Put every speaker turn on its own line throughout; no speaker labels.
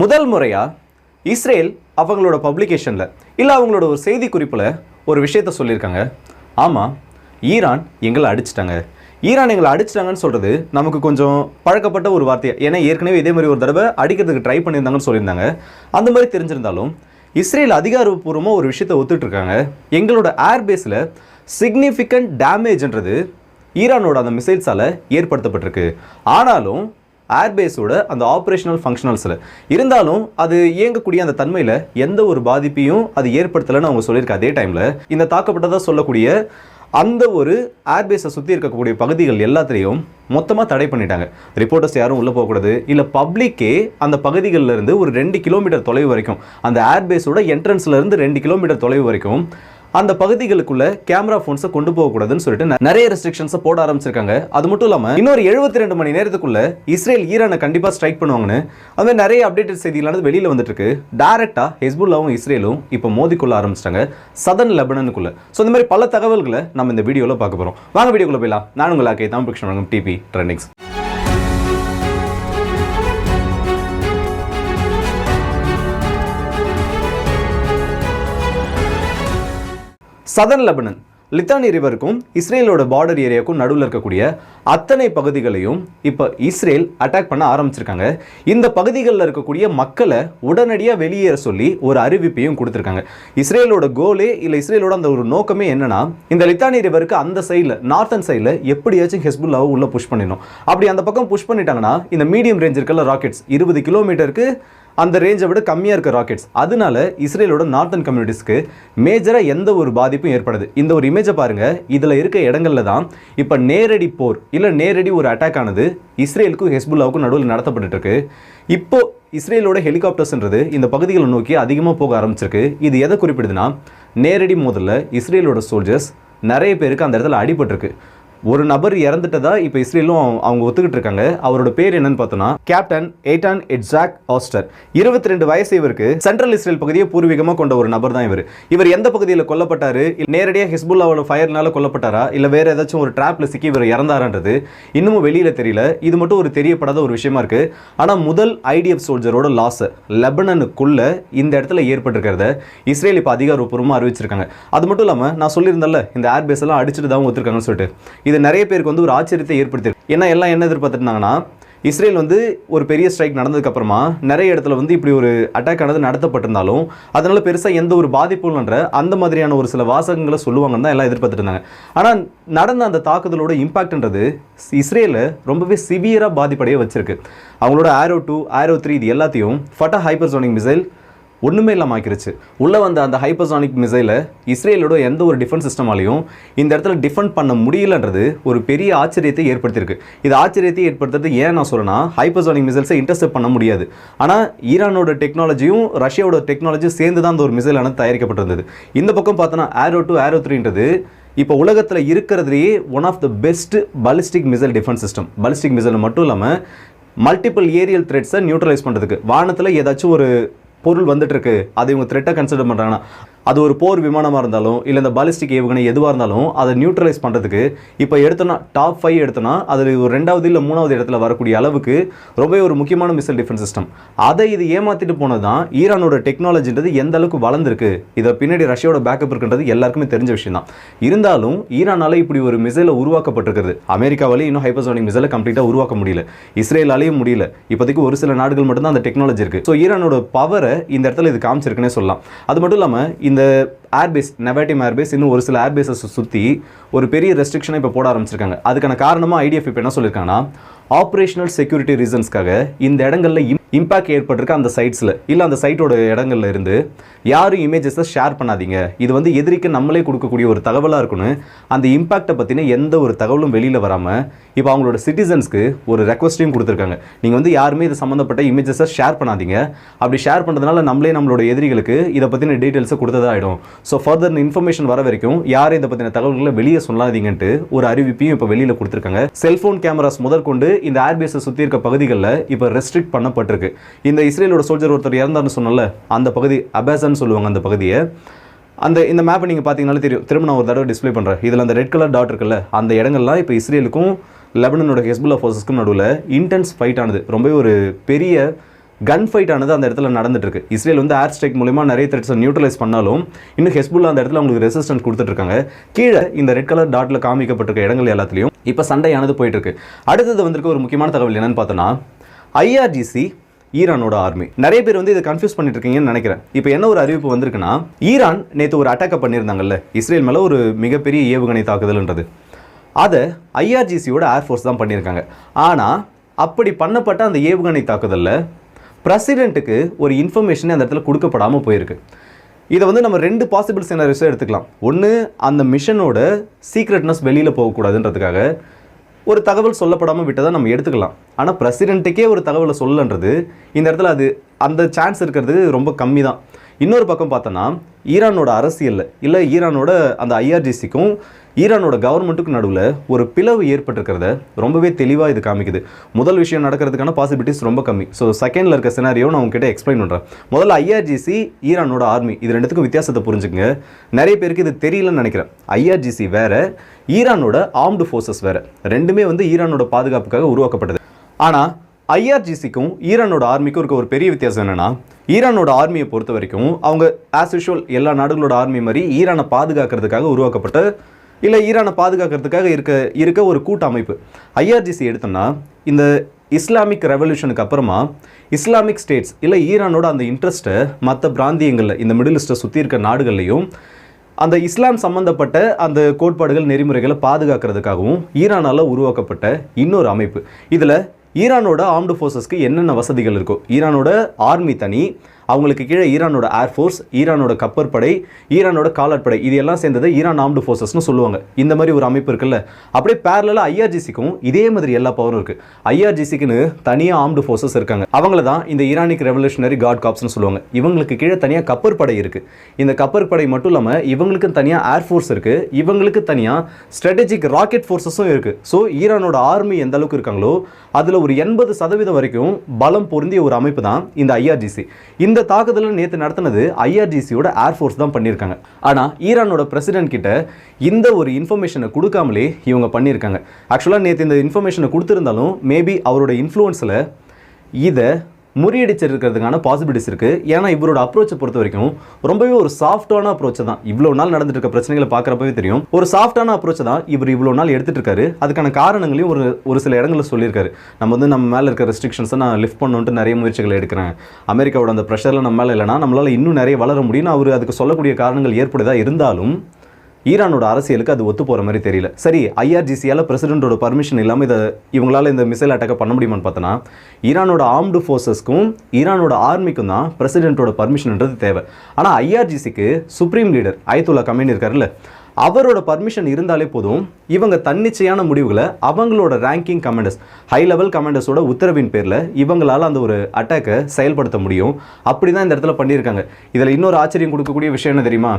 முதல் முறையாக இஸ்ரேல் அவங்களோட பப்ளிகேஷனில் இல்லை அவங்களோட ஒரு செய்தி குறிப்பில் ஒரு விஷயத்த சொல்லியிருக்காங்க. ஆமாம் ஈரான் எங்களை அடிச்சிட்டாங்க. ஈரான் எங்களை அடிச்சிட்டாங்கன்னு சொல்கிறது நமக்கு கொஞ்சம் பழக்கப்பட்ட ஒரு வார்த்தை. ஏன்னா ஏற்கனவே இதே மாதிரி ஒரு தடவை அடிக்கிறதுக்கு ட்ரை பண்ணியிருந்தாங்கன்னு சொல்லியிருந்தாங்க. அந்த மாதிரி தெரிஞ்சிருந்தாலும் இஸ்ரேல் அதிகாரப்பூர்வமாக ஒரு விஷயத்தை ஒத்துட்ருக்காங்க. எங்களோட ஏர்பேஸில் சிக்னிஃபிகண்ட் டேமேஜ்ன்றது ஈரானோட அந்த மிசைல்ஸால் ஏற்படுத்தப்பட்டிருக்கு. ஆனாலும் ஏர்பேஸோட அந்த ஆப்ரேஷனல் ஃபங்க்ஷனல்ஸில் இருந்தாலும் அது இயங்கக்கூடிய அந்த தன்மையில் எந்த ஒரு பாதிப்பையும் அது ஏற்படுத்தலைன்னு அவங்க சொல்லியிருக்க அதே டைமில் இந்த தாக்கப்பட்டதாக சொல்லக்கூடிய அந்த ஒரு ஏர்பேஸை சுற்றி இருக்கக்கூடிய பகுதிகள் எல்லாத்துலேயும் மொத்தமாக தடை பண்ணிட்டாங்க. ரிப்போர்ட்டர்ஸ் யாரும் உள்ளே போகக்கூடாது. இல்லை பப்ளிக்கே அந்த பகுதிகளில் இருந்து ஒரு ரெண்டு கிலோமீட்டர் தொலைவு வரைக்கும் அந்த ஏர்பேஸோட என்ட்ரன்ஸ்லேருந்து ரெண்டு கிலோமீட்டர் தொலைவு வரைக்கும் அந்த பகுதிகளுக்குள்ள கேமரா ஃபோன்ஸை கொண்டு போகக்கூடாதுன்னு சொல்லிட்டு நிறைய ரெஸ்ட்ரிக்ஷன்ஸை போட ஆரம்பிச்சிருக்காங்க. அது மட்டும் இல்லாமல் இன்னொரு எழுபத்தி ரெண்டு மணி நேரத்துக்குள்ள இஸ்ரேல் ஈரானை கண்டிப்பாக ஸ்ட்ரைக் பண்ணுவாங்கன்னு அது மாதிரி நிறைய அப்டேட்டட் செய்திகளானது வெளியில் வந்துட்டு இருக்கு டேரெக்டாக ஹெஸ்புல்லாவும் இஸ்ரேலும் இப்போ மோதிக்குள்ள ஆரம்பிச்சிட்டாங்க சதன் லெபனனுக்குள்ள. ஸோ இந்த மாதிரி பல தகவல்களை நம்ம இந்த வீடியோவில் பார்க்க போகிறோம் வாங்க வீடியோக்குள்ள போயிடலாம். நான் உங்கள் Tamil Krishnan DP trendings southern Lebanon Litani ரிவருக்கும் இஸ்ரேலோட பார்டர் ஏரியாவுக்கும் நடுவில் இருக்கக்கூடிய அத்தனை பகுதிகளையும் இப்போ இஸ்ரேல் அட்டாக் பண்ண ஆரம்பிச்சிருக்காங்க. இந்த பகுதிகளில் இருக்கக்கூடிய மக்களை உடனடியாக வெளியேற சொல்லி ஒரு அறிவிப்பையும் கொடுத்துருக்காங்க. இஸ்ரேலோட கோலே இல்லை இஸ்ரேலோட அந்த ஒரு நோக்கமே என்னன்னா இந்த லித்தானி ரிவருக்கு அந்த சைடில் நார்த்தன் சைடில் எப்படியாச்சும் ஹெஸ்புல்லாவை உள்ளே புஷ் பண்ணிடணும். அப்படி அந்த பக்கம் புஷ் பண்ணிட்டாங்கன்னா இந்த மீடியம் ரேஞ்ச் இருக்கல ராக்கெட்ஸ் இருபது கிலோமீட்டருக்கு அந்த ரேஞ்சை விட கம்மியாக இருக்க ராக்கெட்ஸ் அதனால இஸ்ரேலோட நார்த்தன் கம்யூனிட்டிஸ்க்கு மேஜராக எந்த ஒரு பாதிப்பும் ஏற்படுது. இந்த ஒரு இமேஜை பாருங்கள் இதில் இருக்க இடங்கள்ல தான் இப்போ நேரடி போர் இல்லை நேரடி ஒரு அட்டாக் ஆனது இஸ்ரேலுக்கும் ஹெஸ்புல்லாவுக்கும் நடுவில் நடத்தப்பட்டுட்டு இருக்கு. இப்போ இஸ்ரேலோட ஹெலிகாப்டர்ஸ்ன்றது இந்த பகுதிகளை நோக்கி அதிகமாக போக ஆரம்பிச்சிருக்கு. இது எதை குறிப்பிடுதுன்னா நேரடி மோதலில் இஸ்ரேலோட சோல்ஜர்ஸ் நிறைய பேருக்கு அந்த இடத்துல அடிபட்டிருக்கு. ஒரு நபர் இறந்துட்டதா இப்போ இஸ்ரேலும் அவங்க- ஒத்துக்கிட்டு இருக்காங்க. அவரோட பேர் என்னன்னு பார்த்தோம்னா கேப்டன் எய்டான் எட்ஜாக் ஆஸ்டர். இருபத்தி ரெண்டு வயசு இவருக்கு. சென்ட்ரல் இஸ்ரேல் பகுதியை பூர்வீகமாக கொண்ட ஒரு நபர் தான் இவர். இவர் எந்த பகுதியில் கொல்லப்பட்டாரு? நேரடியாக ஹிஸ்புல்லாவோட ஃபயர்னால கொல்லப்பட்டாரா? இல்லை வேற ஏதாச்சும் ஒரு ட்ராப்ல சிக்கி இவர் இறந்தாரான்றது இன்னமும் வெளியில் தெரியல. இது மட்டும் ஒரு தெரியப்படாத ஒரு விஷயமா இருக்கு. ஆனால் முதல் ஐடிஎஃப் சோல்ஜரோட லாஸ் லெபனனுக்குள்ள இந்த இடத்துல ஏற்பட்டிருக்கிறத இஸ்ரேல் இப்போ அதிகாரப்பூர்வமாக அறிவிச்சிருக்காங்க. அது மட்டும் இல்லாமல் நான் சொல்லியிருந்தேன்ல இந்த ஏர்பேஸ் எல்லாம் அடிச்சுட்டு தான் ஒத்துருக்காங்கன்னு சொல்லிட்டு. இது நிறைய பேருக்கு வந்து ஒரு ஆச்சரியத்தை ஏற்படுத்தியிருக்கு. ஏன்னா எல்லாம் என்ன எதிர்பார்த்துருந்தாங்கன்னா இஸ்ரேல் வந்து ஒரு பெரிய ஸ்ட்ரைக் நடந்ததுக்கப்புறமா நிறைய இடத்துல வந்து இப்படி ஒரு அட்டாக் ஆனது நடத்தப்பட்டிருந்தாலும் அதனால் பெருசாக எந்த ஒரு பாதிப்பும் என்ற அந்த மாதிரியான ஒரு சில வாசகங்களை சொல்லுவாங்கன்னு தான் எல்லாம் எதிர்பார்த்துட்டு இருந்தாங்க ஆனால் நடந்த அந்த தாக்குதலோட இம்பாக்ட்ன்றது இஸ்ரேலை ரொம்பவே சிவியராக பாதிப்படைய வச்சிருக்கு. அவங்களோட ஆரோ டூ ஆரோ த்ரீ இது எல்லாத்தையும் ஃபட்டா ஹைப்பர்சோனிக் மிசைல் ஒன்றுமே இல்லாமல் ஆக்கிருச்சு. உள்ளே வந்த அந்த ஹைப்பர்சானிக் மிசைலை இஸ்ரேலோட எந்த ஒரு டிஃபென்ஸ் சிஸ்டமாலையும் இந்த இடத்துல டிஃபெண்ட் பண்ண முடியலன்றது ஒரு பெரிய ஆச்சரியத்தை ஏற்படுத்தியிருக்கு. இது ஆச்சரியத்தை ஏற்படுத்துறது ஏன் நான் சொல்றேன்னா ஹைப்பர்சானிக் மிசைல்ஸை இன்டர்செப்ட் பண்ண முடியாது. ஆனால் ஈரானோட டெக்னாலஜியும் ரஷ்யாவோட டெக்னாலஜியும் சேர்ந்து தான் அந்த ஒரு மிசைலானது தயாரிக்கப்பட்டிருந்தது. இந்த பக்கம் பார்த்தோன்னா ஆரோ டூ ஆரோ த்ரீன்றது இப்போ உலகத்தில் இருக்கிறதுலேயே one of the best ballistic missile defence system ballistic missile மட்டும் இல்லாமல் மல்டிபிள் ஏரியல் த்ரெட்ஸை நியூட்ரலைஸ் பண்ணுறதுக்கு வானத்தில் ஏதாச்சும் ஒரு பொருள் வந்துட்டு இருக்கு. அதை இவங்க த்ரெட்டாக கன்சிடர் பண்ணுறாங்கன்னா அது ஒரு போர் விமானமாக இருந்தாலும் இல்லை இந்த பாலிஸ்டிக் ஏவுகணை எதுவாக இருந்தாலும் அதை நியூட்ரலைஸ் பண்ணுறதுக்கு இப்போ எடுத்தோன்னா டாப் ஃபைவ் எடுத்தோன்னா அதில் ஒரு ரெண்டாவது இல்லை மூணாவது இடத்துல வரக்கூடிய அளவுக்கு ரொம்பவே ஒரு முக்கியமான மிசைல் டிஃபென்ஸ் சிஸ்டம் அதை இது ஏமாற்றிட்டு போனது தான் ஈரானோட டெக்னாலஜின்றது எந்த அளவுக்கு வளர்ந்துருக்கு. இதை பின்னாடி ரஷ்யாவோட பேக்கப் இருக்குன்றது எல்லாருக்குமே தெரிஞ்ச விஷயம் தான் இருந்தாலும் ஈரானால் இப்படி ஒரு மிசைலை உருவாக்கப்பட்டிருக்கிறது. அமெரிக்காவிலேயே இன்னும் ஹைப்பர்சோனிக் மிசைலை கம்ப்ளீட்டாக உருவாக்க முடியல. இஸ்ரேலாலேயும் முடியல. இப்போதைக்கு ஒரு சில நாடுகள் மட்டும்தான் அந்த டெக்னாலஜி இருக்குது ஸோ ஈரானோட பவரை இந்த இடத்துல இது காமிச்சிருக்குன்னே சொல்லலாம். அது மட்டும் இல்லாமல் இந்த ஏர்பேஸ் நெவேட்டிவ் ஏர்பேஸ் இன்னும் ஒரு சில ஏர்பேஸை சுற்றி ஒரு பெரிய ரெஸ்ட்ரிக்ஷனை இப்போ போட ஆரம்பிச்சிருக்காங்க. அதுக்கான காரணமாக ஐடிஎஃப் இப்போ என்ன சொல்லியிருக்காங்கன்னா ஆப்ரேஷனல் செக்யூரிட்டி ரீசன்ஸ்க்காக இந்த இடங்களில் இம்பாக்ட் ஏற்பட்டிருக்க அந்த சைட்ஸில். இல்லை அந்த சைட்டோட இடங்கள்ல இருந்து யாரும் இமேஜஸை ஷேர் பண்ணாதீங்க. இது வந்து எதிரிக்கு நம்மளே கொடுக்கக்கூடிய ஒரு தகவலாக இருக்குன்னு அந்த இம்பாக்டை பற்றின எந்த ஒரு தகவலும் வெளியில் வராமல் இப்போ அவங்களோட சிட்டிசன்ஸ்க்கு ஒரு ரெக்வஸ்ட்டையும் கொடுத்துருக்காங்க. நீங்கள் வந்து யாருமே இது சம்மந்தப்பட்ட இமேஜஸை ஷேர் பண்ணாதீங்க. அப்படி ஷேர் பண்ணுறதுனால நம்மளே நம்மளோட எதிரிகளுக்கு இதை பற்றின டீட்டெயில்ஸை கொடுத்ததாகிடும் ஸோ ஃபர்தர் இன்ஃபர்மேஷன் வர வரைக்கும் யாரும் இதை பற்றின தகவல்களை வெளியே சொல்லாதீங்கன்ட்டு ஒரு அறிவிப்பையும் இப்போ வெளியில் கொடுத்துருக்காங்க. செல்ஃபோன் கேமராஸ் முதற்கொண்டு இந்த ஏர்பேஸை சுற்றி இருக்க பகுதிகளில் இப்போ ரெஸ்ட்ரிக்ட் பண்ணப்பட்டிருக்கு. இந்த இஸ்ரேலோட சோல்ஜர் ஒருத்தர் இறந்தார்னு சொன்னல அந்த பகுதி அபேசன் சொல்லுவாங்க அந்த பகுதியை. அந்த இந்த மேப்பை நீங்கள் பார்த்தீங்கனாலே தெரியும். திரும்ப நான் ஒரு தடவை டிஸ்ப்ளே பண்ணுறேன் இதில் அந்த ரெட் கலர் டாட் இருக்குல்ல அந்த இடங்கள்லாம் இப்போ இஸ்ரேலுக்கும் லெபனனோட ஹெஸ்புல்லா ஃபோர்ஸஸ்க்கும் நடுவில் இன்டென்ஸ் ஃபைட் ஆனது. ரொம்பவே ஒரு பெரிய கன் ஃபைட் ஆனது அந்த இடத்துல நடந்துட்டு இருக்கு இஸ்ரேல் வந்து ஏர் ஸ்ட்ரைக் மூலயமா நிறைய த்ரெட்ஸை நியூட்ரலைஸ் பண்ணாலும் இன்னும் ஹெஸ்புல்லா அந்த இடத்துல அவங்களுக்கு ரெசிஸ்டன்ஸ் கொடுத்துட்டு இருக்காங்க கீழே இந்த ரெட் கலர் டாட்ல காமிக்கப்பட்டிருக்க இடங்கள் எல்லாத்துலையும் இப்போ சண்டையானது போயிட்டு இருக்கு அடுத்தது வந்திருக்க ஒரு முக்கியமான தகவல் என்னன்னு பார்த்தோன்னா ஐஆர்ஜிசி ஈரானோட ஆர்மி நிறைய பேர் வந்து இதை கன்ஃபியூஸ் பண்ணிட்டு இருக்கீங்கன்னு நினைக்கிறேன். இப்போ என்ன ஒரு அறிவிப்பு வந்திருக்குன்னா ஈரான் நேற்று ஒரு அட்டாக்கை பண்ணியிருந்தாங்கல்ல இஸ்ரேல் மேலே ஒரு மிகப்பெரிய ஏவுகணை தாக்குதல்ன்றது. அதை ஐஆர்ஜிசியோட ஏர்ஃபோர்ஸ் தான் பண்ணியிருக்காங்க. ஆனால் அப்படி பண்ணப்பட்ட அந்த ஏவுகணை தாக்குதலில் பிரசிடென்ட்டுக்கு ஒரு இன்ஃபர்மேஷனே அந்த இடத்துல கொடுக்கப்படாமல் போயிருக்கு. இதை வந்து நம்ம ரெண்டு பாசிபிள் சினரிஸை எடுத்துக்கலாம். ஒன்று அந்த மிஷனோட சீக்ரெட்னஸ் வெளியில் போகக்கூடாதுன்றதுக்காக ஒரு தகவல் சொல்லப்படாமல் விட்டதை நம்ம எடுத்துக்கலாம். ஆனால் பிரசிடென்ட்டுக்கே ஒரு தகவலை சொல்லன்றது இந்த இடத்துல அது அந்த சான்ஸ் இருக்கிறது ரொம்ப கம்மி தான் இன்னொரு பக்கம் பார்த்தோன்னா ஈரானோட அரசியலில் இல்லை ஈரானோட அந்த ஐஆர்ஜிசிக்கும் ஈரானோட கவர்மெண்ட்டுக்கும் நடுவில் ஒரு பிளவு ஏற்பட்டிருக்கிறத ரொம்பவே தெளிவாக இது காமிக்குது. முதல் விஷயம் நடக்கிறதுக்கான பாசிபிலிட்டிஸ் ரொம்ப கம்மி. ஸோ செகண்டில் இருக்க சினாரியோ நான் உங்ககிட்ட எக்ஸ்பிளைன் பண்ணுறேன் முதல்ல ஐஆர்ஜிசி ஈரானோட ஆர்மி இது ரெண்டுத்துக்கும் வித்தியாசத்தை புரிஞ்சுக்கங்க. நிறைய பேருக்கு இது தெரியலன்னு நினைக்கிறேன். ஐஆர்ஜிசி வேறு ஈரானோட ஆர்ம்டு ஃபோர்ஸஸ் வேறு. ரெண்டுமே வந்து ஈரானோட பாதுகாப்புக்காக உருவாக்கப்பட்டது. ஆனால் ஐஆர்ஜிசிக்கும் ஈரானோட ஆர்மிக்கும் இருக்க ஒரு பெரிய வித்தியாசம் என்னென்னா ஈரானோட ஆர்மியை பொறுத்த வரைக்கும் அவங்க ஆஸ் யூஷுவல் எல்லா நாடுகளோட ஆர்மி மாதிரி ஈரானை பாதுகாக்கிறதுக்காக உருவாக்கப்பட்ட இல்லை ஈரானை பாதுகாக்கிறதுக்காக இருக்க இருக்க ஒரு கூட்ட அமைப்பு ஐஆர்ஜிசி எடுத்தோம்னா இந்த இஸ்லாமிக் ரெவல்யூஷனுக்கு அப்புறமா இஸ்லாமிக் ஸ்டேட்ஸ் இல்லை ஈரானோட அந்த இன்ட்ரெஸ்ட்டை மற்ற பிராந்தியங்களில் இந்த மிடில் ஈஸ்ட்டை சுற்றி இருக்க நாடுகள்லையும் அந்த இஸ்லாம் சம்பந்தப்பட்ட அந்த கோட்பாடுகள் நெறிமுறைகளை பாதுகாக்கிறதுக்காகவும் ஈரானால் உருவாக்கப்பட்ட இன்னொரு அமைப்பு. இதில் ஈரானோட ஆர்ம்டு ஃபோர்ஸஸ்க்கு என்னென்ன வசதிகள் இருக்கோ ஈரானோட ஆர்மி தனி அவங்களுக்கு கீழே ஈரானோட ஏர்ஃபோர்ஸ் ஈரானோட கப்பற்படை ஈரானோட காலாட்படை இது எல்லாம் சேர்ந்தது ஈரான் ஆர்ம்டு ஃபோர்ஸஸ்னு சொல்லுவாங்க. இந்த மாதிரி ஒரு அமைப்பு இருக்குல்ல. அப்படியே பேரலாக ஐஆர்ஜிசிக்கும் இதே மாதிரி எல்லா பவரும் இருக்குது ஐஆர்ஜிசிக்குன்னு தனியாக ஆர்ம்டு ஃபோர்ஸஸ் இருக்காங்க. அவங்கள தான் இந்த ஈரானிக் ரெவல்யூஷனரி காட் காப்ஸ்னு சொல்லுவாங்க. இவங்களுக்கு கீழே தனியாக கப்பற்படை இருக்குது இந்த கப்பற்படை மட்டும் இல்லாமல் இவங்களுக்கு தனியாக ஏர்ஃபோர்ஸ் இருக்குது இவங்களுக்கு தனியாக ஸ்ட்ராட்டஜிக் ராக்கெட் ஃபோர்ஸஸும் இருக்குது ஸோ ஈரானோட ஆர்மி எந்த அளவுக்கு இருக்காங்களோ அதில் ஒரு எண்பது சதவீதம் வரைக்கும் பலம் பொருந்திய ஒரு அமைப்பு தான் இந்த ஐஆர்ஜிசி இந்த இந்த தாக்குதலை நேற்று நடத்தினது ஐஆர்ஜிசியோட ஏர்ஃபோர்ஸ் தான் பண்ணியிருக்காங்க. ஆனால் ஈரானோட பிரசிடென்ட் கிட்ட இந்த ஒரு இன்ஃபர்மேஷனை கொடுக்காமலே இவங்க பண்ணியிருக்காங்க. ஆக்சுவலாக நேற்று இந்த இன்ஃபர்மேஷனை கொடுத்துருந்தாலும் மேபி அவரோட இன்ஃப்ளூயன்ஸில் இதை முறியடிச்சிருக்கிறதுக்கான பாசிபிலிட்டிஸ் இருக்குது ஏன்னா இவரோட அப்ரோச்சை பொறுத்த வரைக்கும் ரொம்பவே ஒரு சாஃப்டான அப்ரோச் தான். இவ்வளோ நாள் நடந்துட்டு இருக்க பிரச்சனைகளை பார்க்குறப்பவே தெரியும். ஒரு சாஃப்டான அப்ரோச் தான் இவர் இவ்வளோ நாள் எடுத்துட்டு இருக்காரு. அதுக்கான காரணங்களையும் ஒரு ஒரு சில இடங்களில் சொல்லியிருக்காரு. நம்ம வந்து நம்ம மேலே இருக்க ரெஸ்ட்ரிக்ஷன்ஸை நான் லிஃப்ட் பண்ணணுன்ட்டு நிறைய முயற்சிகள் எடுக்கிறேன். அமெரிக்காவோட அந்த ப்ரெஷரில் நம்ம மேலே இல்லைனா நம்மளால் இன்னும் நிறைய வளர முடியும்னு அவர் அதுக்கு சொல்லக்கூடிய காரணங்கள் ஏற்படுதா இருந்தாலும் ஈரானோட அரசியலுக்கு அது ஒத்து போகிற மாதிரி தெரியல. சரி ஐஆர்ஜிசியால் பிரசிடென்ட்டோட பர்மிஷன் இல்லாமல் இதை இவங்களால இந்த மிசைல் அட்டாக்கை பண்ண முடியுமான்னு பார்த்தோன்னா ஈரானோட ஆர்ம்டு ஃபோர்ஸஸ்க்கும் ஈரானோட ஆர்மிக்கும் தான் பிரசிடென்ட்டோட பர்மிஷன்ன்றது தேவை. ஆனால் ஐஆர்ஜிசிக்கு சுப்ரீம் லீடர் அயத்துல்லா கமேனி இருக்காருல்ல அவரோட பர்மிஷன் இருந்தாலே போதும் இவங்க தன்னிச்சையான முடிவுகளை அவங்களோட ரேங்கிங் கமாண்டர்ஸ் ஹை லெவல் கமாண்டர்ஸோட உத்தரவின் பேரில் இவங்களால் அந்த ஒரு அட்டாக்கை செயல்படுத்த முடியும். அப்படி தான் இந்த இடத்துல பண்ணியிருக்காங்க. இதில் இன்னொரு ஆச்சரியம் கொடுக்கக்கூடிய விஷயம் என்ன தெரியுமா?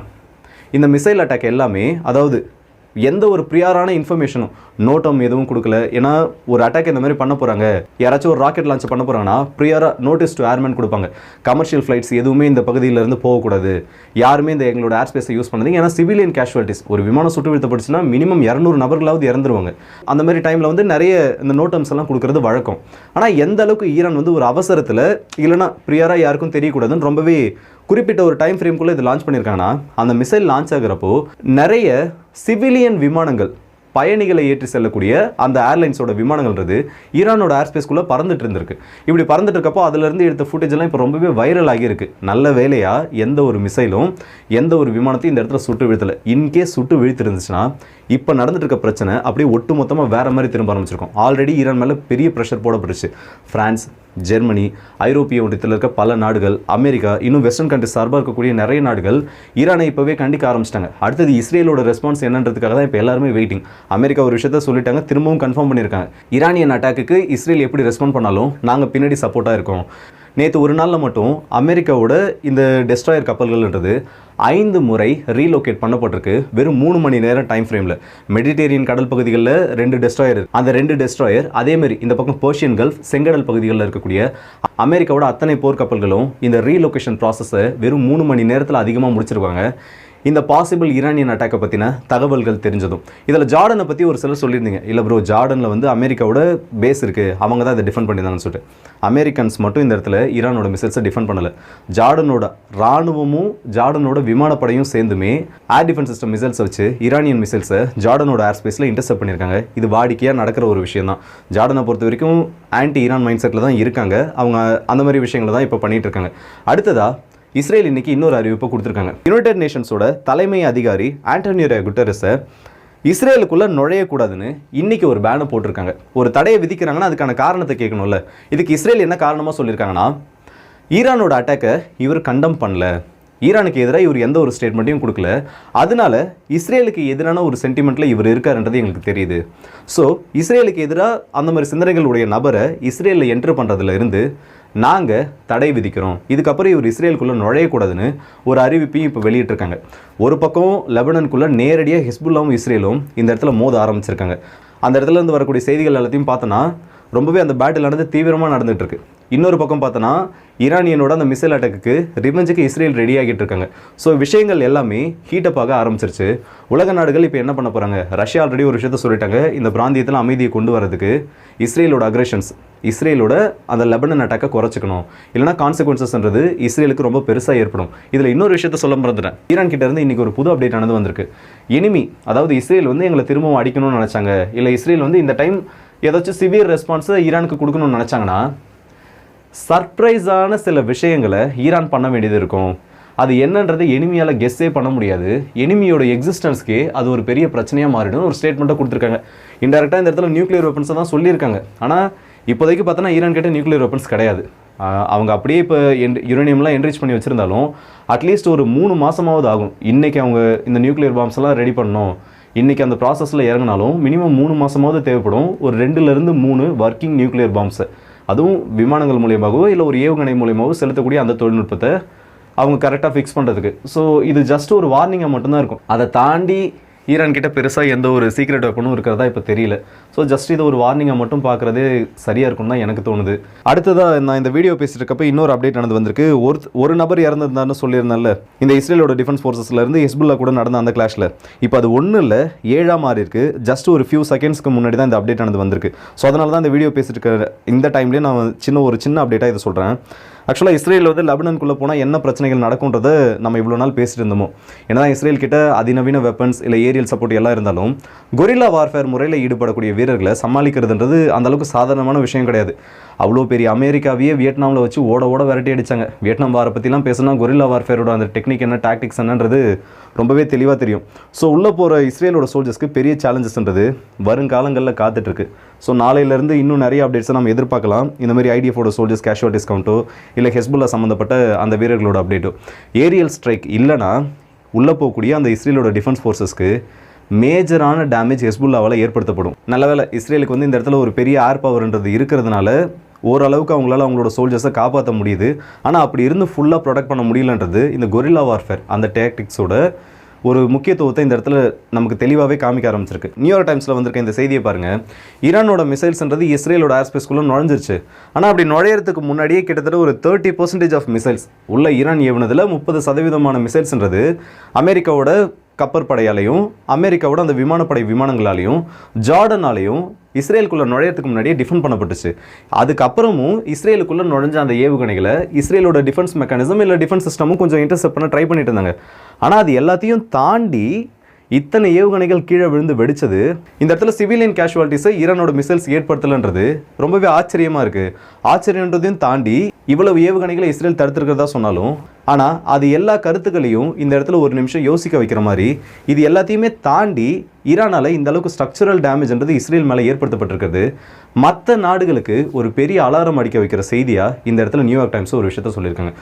இந்த மிசைல் அட்டாக் எல்லாமே அதாவது எந்த ஒரு ப்ரியாரான இன்ஃபர்மேஷனும் நோட்டம் எதுவும் கொடுக்கல. ஏன்னா ஒரு அட்டாக் இந்த மாதிரி பண்ண போகிறாங்க யாராச்சும் ஒரு ராக்கெட் லான்ச் பண்ண போகிறாங்கன்னா ப்ரியாராக நோட்டீஸ் டு ஏர்மேன் கொடுப்பாங்க. கமர்ஷியல் ஃப்ளைட்ஸ் எதுவுமே இந்த பகுதியிலேருந்து போகக்கூடாது. யாருமே இந்த எங்களோட ஏர் ஸ்பேஸை யூஸ் பண்ணுது ஏன்னா சிவிலியன் கேஷுவாலிட்டிஸ் ஒரு விமானம் சுட்டு வீழ்த்தப்பட்டுச்சுன்னா மினிமம் இரநூறு நபர்களாவது இறந்துருவாங்க. அந்த மாதிரி டைமில் வந்து நிறைய இந்த நோட்டம்ஸ் எல்லாம் கொடுக்கறது வழக்கம். ஆனால் எந்த அளவுக்கு ஈரான் வந்து ஒரு அவசரத்தில் இல்லைன்னா ப்ரியாராக யாருக்கும் தெரியக்கூடாதுன்னு ரொம்பவே குறிப்பிட்ட ஒரு டைம் ஃப்ரேம்குள்ளே இது லான்ச் பண்ணியிருக்காங்கன்னா அந்த மிசைல் லான்ச் ஆகுறப்போ நிறைய சிவிலியன் விமானங்கள் பயணிகளை ஏற்றி செல்லக்கூடிய அந்த ஏர்லைன்ஸோட விமானங்கள்ன்றது ஈரானோட ஏர்ஸ்பேஸ்குள்ளே பறந்துட்டு இருந்திருக்கு. இப்படி பறந்துட்டு இருக்கப்போ அதுலேருந்து எடுத்த ஃபுட்டேஜ்லாம் இப்போ ரொம்பவே வைரல் ஆகியிருக்கு நல்ல வேலையாக எந்த ஒரு மிசைலும் எந்த ஒரு விமானத்தையும் இந்த இடத்துல சுட்டு வீழ்த்தலை. இன்கேஸ் சுட்டு வீழ்த்திருந்துச்சுன்னா இப்போ நடந்துட்டு இருக்க பிரச்சனை அப்படியே ஒட்டு மொத்தமாக வேற மாதிரி திரும்ப ஆரம்பிச்சிருக்கோம். ஆல்ரெடி ஈரான் மேலே பெரிய ப்ரெஷர் போடப்பட்டுச்சு. ஃப்ரான்ஸ் ஜெர்மனி ஐரோப்பிய ஒன்றியத்தில் இருக்க பல நாடுகள் அமெரிக்கா இன்னும் வெஸ்டர்ன் கண்ட்ரிஸ் சார்பாக இருக்கக்கூடிய நிறைய நாடுகள் ஈரானை இப்போவே கண்டிக்க ஆரம்பிச்சிட்டாங்க. அடுத்தது இஸ்ரேலோட ரெஸ்பான்ஸ் என்னன்றதுக்காக தான் இப்போ எல்லாருமே வெயிட்டிங் அமெரிக்கா ஒரு விஷயத்த சொல்லிட்டாங்க திரும்பவும் கன்ஃபார்ம் பண்ணியிருக்காங்க ஈரானியன் அட்டாக்கு இஸ்ரேல் எப்படி ரெஸ்பாண்ட் பண்ணாலும் நாங்கள் பின்னாடி சப்போர்ட்டாக இருக்கோம். நேற்று ஒரு நாளில் மட்டும் அமெரிக்காவோட இந்த டெஸ்ட்ராயர் கப்பல்கள்ன்றது ஐந்து முறை ரீலோகேட் பண்ணப்பட்டிருக்கு. வெறும் மூணு மணி நேரம் டைம் ஃப்ரேமில் மெடிடேரியன் கடல் பகுதிகளில் ரெண்டு டெஸ்ட்ராயர் அந்த ரெண்டு டெஸ்ட்ராயர் அதேமாரி இந்த பக்கம் பர்ஷியன் கல்ஃப் செங்கடல் பகுதிகளில் இருக்கக்கூடிய அமெரிக்காவோட அத்தனை போர்க்கப்பல்களும் இந்த ரீலொகேஷன் ப்ராசஸை வெறும் மூணு மணி நேரத்தில் அதிகமாக முடிச்சிருக்காங்க. இந்த பாசிபிள் ஈரானியன் அட்டாக்கை பற்றின தகவல்கள் தெரிஞ்சதும். இதில் ஜார்டனை பற்றி ஒரு சிலர் சொல்லியிருந்தீங்க. இல்லை ப்ரோ ஜார்டனில் வந்து அமெரிக்காவோட பேஸ் இருக்குது அவங்க தான் இதை டிஃபெண்ட் பண்ணியிருந்தாங்கன்னு சொல்லிட்டு. அமெரிக்கன்ஸ் மட்டும் இந்த இடத்துல ஈரானோட மிசைல்ஸை டிஃபெண்ட் பண்ணல. ஜார்டனோட ராணுவமும் ஜார்டனோட விமானப்படையும் சேர்ந்துமே ஏர் டிஃபென்ஸ் சிஸ்டம் மிசைல்ஸை வச்சு ஈரானியன் மிசைல்ஸை ஜார்டனோட ஏர் ஸ்பேஸில் இன்டர்செப்ட் பண்ணியிருக்காங்க. இது வாடிக்கையாக நடக்கிற ஒரு விஷயம் தான். ஜார்டனை பொறுத்த வரைக்கும் ஆன்டி ஈரான் மைண்ட் செட்டில் தான் இருக்காங்க. அவங்க அந்த மாதிரி விஷயங்களை தான் இப்போ பண்ணிகிட்டு இருக்காங்க. அடுத்ததாக இஸ்ரேல் இன்னைக்கு இன்னொரு அறிவிப்பை கொடுத்துருக்காங்க. யுனைடெட் நேஷன்ஸோட தலைமை அதிகாரி ஆண்டனியோ குட்டரஸை இஸ்ரேலுக்குள்ளே நுழையக்கூடாதுன்னு இன்றைக்கி ஒரு பேனை போட்டிருக்காங்க. ஒரு தடையை விதிக்கிறாங்கன்னா அதுக்கான காரணத்தை கேட்கணும்ல. இதுக்கு இஸ்ரேல் என்ன காரணமாக சொல்லியிருக்காங்கன்னா ஈரானோட அட்டாக்கை இவர் கண்டம் பண்ணல. ஈரானுக்கு எதிராக இவர் எந்த ஒரு ஸ்டேட்மெண்ட்டையும் கொடுக்கல. அதனால இஸ்ரேலுக்கு எதிரான ஒரு சென்டிமெண்ட்டில் இவர் இருக்காருன்றது எங்களுக்கு தெரியுது. ஸோ இஸ்ரேலுக்கு எதிராக அந்த மாதிரி சிந்தனைகளுடைய நபரை இஸ்ரேலில் என்ட்ரு பண்ணுறதுல இருந்து நாங்கள் தடை விதிக்கிறோம். இதுக்கப்புறம் இவர் இஸ்ரேலுக்குள்ளே நுழையக்கூடாதுன்னு ஒரு அறிவிப்பையும் இப்போ வெளியிட்டிருக்காங்க. ஒரு பக்கம் லெபனனுக்குள்ளே நேரடியாக ஹிஸ்புல்லாவும் இஸ்ரேலும் இந்த இடத்துல மோத ஆரம்பிச்சிருக்காங்க. அந்த இடத்துல இருந்து வரக்கூடிய செய்திகள் எல்லாத்தையும் பார்த்தோன்னா ரொம்பவே அந்த பேட்டில் நடந்து தீவிரமாக நடந்துகிட்ருக்கு இருக்கு இன்னொரு பக்கம் பார்த்தோன்னா ஈரானியனோட அந்த மிசைல் அட்டாக்கு ரிவெஞ்சுக்கு இஸ்ரேல் ரெடி ஆகிட்டு இருக்காங்க. ஸோ விஷயங்கள் எல்லாமே ஹீட்டப் ஆக ஆரம்பிச்சிருச்சு. உலக நாடுகள் இப்போ என்ன பண்ண போகிறாங்க ரஷ்யா ஆல்ரெடி ஒரு விஷயத்த சொல்லிட்டாங்க. இந்த பிராந்தியத்தில் அமைதியை கொண்டு வரதுக்கு இஸ்ரேலோட அக்ரெஷன்ஸ் இஸ்ரேலோட அந்த லெபனன் அட்டாக்கை குறைச்சிக்கணும். இல்லைனா கான்சிக்வன்சஸ்ன்றது இஸ்ரேலுக்கு ரொம்ப பெருசாக ஏற்படும். இதில் இன்னொரு விஷயத்த சொல்ல மறந்துட்டேன். ஈரான் கிட்ட இருந்து இன்றைக்கி ஒரு புது அப்டேட் ஆனது வந்திருக்கு. எனிமி அதாவது இஸ்ரேல் வந்து எங்களை திரும்பவும் அடிக்கணும்னு நினச்சாங்க. இல்லை இஸ்ரேல் வந்து இந்த டைம் ஏதாச்சும் சிவியர் ரெஸ்பான்ஸை ஈரானுக்கு கொடுக்கணும்னு நினச்சாங்கன்னா சர்ப்ரைஸான சில விஷயங்களை ஈரான் பண்ண வேண்டியது இருக்கும். அது என்னன்றது எனிமியால் கெஸ்ஸே பண்ண முடியாது. எனிமியோட எக்ஸிஸ்டன்ஸ்க்கே அது ஒரு பெரிய பிரச்சனையாக மாறிடும். ஒரு ஸ்டேட்மெண்ட்டை கொடுத்துருக்காங்க. இன்டெரக்டாக இந்த இடத்துல நியூக்ளியர் வெப்பன்ஸை தான் சொல்லியிருக்காங்க. ஆனால் இப்போதைக்கு பார்த்தோன்னா ஈரான் கிட்ட நியூக்ளியர் வெப்பன்ஸ் கிடையாது. அவங்க அப்படியே இப்போ என் யுரேனியம்லாம் என்ரிச் பண்ணி வச்சுருந்தாலும் அட்லீஸ்ட் ஒரு மூணு மாதமாவது ஆகும். இன்றைக்கி அவங்க இந்த நியூக்ளியர் பாம்ஸ்லாம் எல்லாம் ரெடி பண்ணணும். இன்றைக்கி அந்த ப்ராசஸில் இறங்கினாலும் மினிமம் மூணு மாதமாவது தேவைப்படும். ஒரு ரெண்டுலேருந்து மூணு ஒர்க்கிங் நியூக்ளியர் பாம்ஸை அதுவும் விமானங்கள் மூலியமாகவோ இல்லை ஒரு ஏவுகணை மூலியமாகவோ செலுத்தக்கூடிய அந்த தொழில்நுட்பத்தை அவங்க கரெக்டாக ஃபிக்ஸ் பண்ணுறதுக்கு ஸோ இது ஜஸ்ட் ஒரு வார்னிங்காக மட்டும்தான் இருக்கும். அதை தாண்டி ஈரான் கிட்ட பெருசாக எந்த ஒரு சீக்ரெட் வெப்பனும் இருக்கிறதா இப்போ தெரியல. ஸோ ஜஸ்ட் இது ஒரு வார்னிங்கை மட்டும் பார்க்குறதே சரியாக இருக்கும் தான் எனக்கு தோணுது. அடுத்ததாக நான் இந்த வீடியோ பேசிட்டு இருக்கப்ப இன்னொரு அப்டேட் நடந்து வந்திருக்கு. ஒரு ஒரு நபர் இறந்திருந்தாருன்னு சொல்லியிருந்தால இந்த இஸ்ரேலோட டிஃபென்ஸ் ஃபோர்ஸஸ்லேருந்து ஹிஸ்புல்லா கூட நடந்த அந்த கிளாஷில் இப்போ அது ஒன்றும் இல்லை ஏழாம் மாறி இருக்கு. ஜஸ்ட் ஒரு ஃபியூ செகண்ட்ஸ்க்கு முன்னாடி தான் இந்த அப்டேட் நடந்து வந்திருக்கு. ஸோ அதனால தான் இந்த வீடியோ பேசிட்டு இருக்க இந்த டைம்லேயே நான் சின்ன ஒரு சின்ன அப்டேட்டாக இதை சொல்கிறேன் ஆக்சுவலாக இஸ்ரேல் வந்து லெபனனுக்குள்ளே போனால் என்ன பிரச்சனைகள் நடக்கும்ன்றது நம்ம இவ்வளோ நாள் பேசிட்டு இருந்தோமோ? ஏன்னா இஸ்ரேல் கிட்ட அதிநவீன வெப்பன்ஸ் இல்லை ஏரியல் சப்போர்ட் எல்லாம் இருந்தாலும் கொரில்லா வார்ஃபேர் முறையில் ஈடுபடக்கூடிய வீரர்களை சமாளிக்கிறதுன்றது அந்தளவுக்கு சாதாரணமான விஷயம் கிடையாது. அவ்வளோ பெரிய அமெரிக்காவையே வியட்நாமில் வச்சு ஓட ஓட விரட்டி அடிச்சாங்க. வியட்நாம் வாரை பற்றிலாம் பேசினா கொரில்லா வார்ஃபேரோட அந்த டெக்னிக் என்ன டாக்டிக்ஸ் என்னன்றது ரொம்பவே தெளிவாக தெரியும். ஸோ உள்ளே போகிற இஸ்ரேலோட சோல்ஜர்ஸ்க்கு பெரிய சேலஞ்சஸ்ன்றது வருங்காலங்களில் காத்துட்ருக்கு ஸோ நாளையிலேருந்து இன்னும் நிறைய அப்டேட்ஸை நம்ம எதிர்பார்க்கலாம். இந்த மாதிரி ஐடிஎஃபோட சோல்ஜர்ஸ் கேஷுவல் டிஸ்கவுண்ட்டோ இல்லை ஹெஸ்புல்லா சம்மந்தப்பட்ட அந்த வீரர்களோட அப்டேட்டோ ஏரியல் ஸ்ட்ரைக் இல்லைனா உள்ளே போகக்கூடிய அந்த இஸ்ரேலோட டிஃபென்ஸ் ஃபோர்ஸஸ்க்கு மேஜரான டேமேஜ் ஹெஸ்புல்லாவால் ஏற்படுத்தப்படும். நல்ல வேளை இஸ்ரேலுக்கு வந்து இந்த இடத்துல ஒரு பெரிய ஏர் பவர்ன்றது இருக்கிறதுனால ஓரளவுக்கு அவங்களால அவங்களோட சோல்ஜர்ஸை காப்பாற்ற முடியுது. ஆனால் அப்படி இருந்து ஃபுல்லாக ப்ரொடக்ட் பண்ண முடியலன்றது இந்த கொரில்லா வார்ஃபேர் அந்த டேக்டிக்ஸோட ஒரு முக்கியத்துவத்தை இந்த இடத்துல நமக்கு தெளிவாகவே காமிக்க ஆரம்பிச்சிருக்கு. நியூயார்க் டைம்ஸில் வந்திருக்க இந்த செய்தியை பாருங்கள் ஈரானோட மிசைல்ஸ்ன்றது இஸ்ரேலோட ஏர்ஸ்பேஸ்குள்ளே நுழைஞ்சிருச்சு. ஆனால் அப்படி நுழையிறதுக்கு முன்னாடியே கிட்டத்தட்ட ஒரு தேர்ட்டி பர்சன்டேஜ் ஆஃப் மிசைல்ஸ் உள்ள ஈரான் ஏவுனதில் முப்பது சதவீதமான மிசைல்ஸ்ன்றது அமெரிக்காவோட கப்பற்படையாலையும் அமெரிக்காவோட அந்த விமானப்படை விமானங்களாலையும் ஜார்டனாலையும் இஸ்ரேலுக்குள்ளே நுழையிறதுக்கு முன்னாடியே டிஃபெண்ட் பண்ணப்பட்டுச்சு. அதுக்கப்புறமும் இஸ்ரேலுக்குள்ளே நுழைஞ்ச அந்த ஏவுகணைகளை இஸ்ரேலோட டிஃபென்ஸ் மெக்கானிசம் இல்லை டிஃபென்ஸ் சிஸ்டமும் கொஞ்சம் இன்டர்செப்ட் பண்ண ட்ரை பண்ணிட்டு இருந்தாங்க. ஆனால் அது எல்லாத்தையும் தாண்டி இத்தனை ஏவுகணைகள் கீழே விழுந்து வெடிச்சது இந்த இடத்துல சிவிலியன் கேஷுவாலிட்டிஸை ஈரானோட மிசைல்ஸ் ஏற்படுத்தலைன்றது ரொம்பவே ஆச்சரியமாக இருக்குது ஆச்சரியன்றதையும் தாண்டி இவ்வளவு ஏவுகணைகளை இஸ்ரேல் தடுத்திருக்கிறதா சொன்னாலும் ஆனால் அது எல்லா கருத்துக்களையும் இந்த இடத்துல ஒரு நிமிஷம் யோசிக்க வைக்கிற மாதிரி இது எல்லாத்தையுமே தாண்டி ஈரானால இந்த அளவுக்கு ஸ்ட்ரக்சரல் டேமேஜ்ன்றது இஸ்ரேல் மேலே ஏற்படுத்தப்பட்டிருக்கிறது. மற்ற நாடுகளுக்கு ஒரு பெரிய அலாரம் அடிக்க வைக்கிற செய்தியாக இந்த இடத்துல நியூயார்க் டைம்ஸ் ஒரு விஷயத்த சொல்லியிருக்காங்க.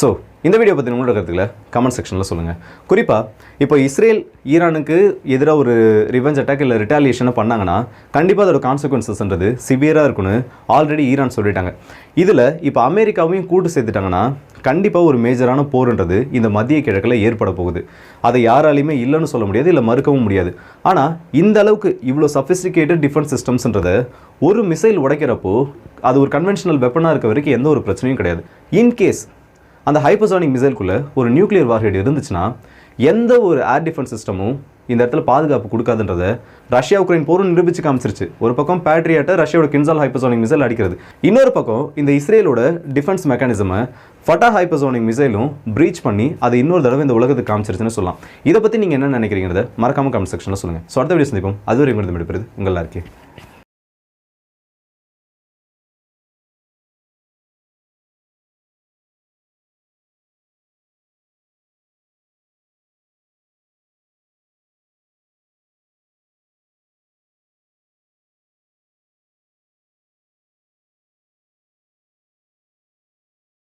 ஸோ இந்த வீடியோ பற்றி உங்களோட கருத்துக்களை கமெண்ட் செக்ஷனில் சொல்லுங்கள் குறிப்பாக இப்போ இஸ்ரேல் ஈரானுக்கு எதிராக ஒரு ரிவெஞ்ச் அட்டாக் இல்லை ரிட்டாலியேஷனை பண்ணாங்கன்னா கண்டிப்பாக அதோட கான்சிக்வன்சஸ்ன்றது சிவியராக இருக்குன்னு ஆல்ரெடி ஈரான் சொல்லிட்டாங்க. இதில் இப்போ அமெரிக்காவையும் கூட்டு சேர்த்துட்டாங்கன்னா கண்டிப்பாக ஒரு மேஜரான போர்ன்றது இந்த மத்திய கிழக்கில் ஏற்பட போகுது. அதை யாராலையுமே இல்லைன்னு சொல்ல முடியாது இல்லை மறுக்கவும் முடியாது. ஆனால் இந்த அளவுக்கு இவ்வளோ சஃபிஸ்டிகேட்டட் டிஃபென்ஸ் சிஸ்டம்ஸ்ன்றதை ஒரு மிசைல் உடைக்கிறப்போ அது ஒரு கன்வென்ஷனல் வெப்பனாக இருக்க வரைக்கும் எந்த ஒரு பிரச்சனையும் கிடையாது. இன்கேஸ் அந்த ஹைப்பர்சானிக் மிசைல்குள்ளே ஒரு நியூக்ளியர் வார்ஹெட் இருந்துச்சுன்னா எந்த ஒரு ஏர் டிஃபென்ஸ் சிஸ்டமும் இந்த இடத்துல பாதுகாப்பு கொடுக்காதுன்றத ரஷ்யா உக்ரைன் போரும் நிரூபிச்சு காமிச்சிருச்சு. ஒரு பக்கம் பேட்ரியாட்டை ரஷ்யாவோட கின்சால் ஹைப்பர்சோனிக் மிசைல் அடிக்கிறது. இன்னொரு பக்கம் இந்த இஸ்ரேலோட டிஃபென்ஸ் மெக்கானிசமை ஃபட்டா ஹைப்பர்சோனிக் மிசைலும் ப்ரீச் பண்ணி அதை இன்னொரு தடவை இந்த உலகத்துக்கு காமிச்சிருச்சுன்னு சொல்லலாம். இதை பற்றி நீங்கள் என்ன நினைக்கிறீங்கிறத மறக்காம கமெண்ட் செக்ஷனில் சொல்லுங்கள் ஸோ அடுத்த வீடியோ சந்திப்போம். அதுவரை உங்களது விடுபடுது உங்கள் இருக்கே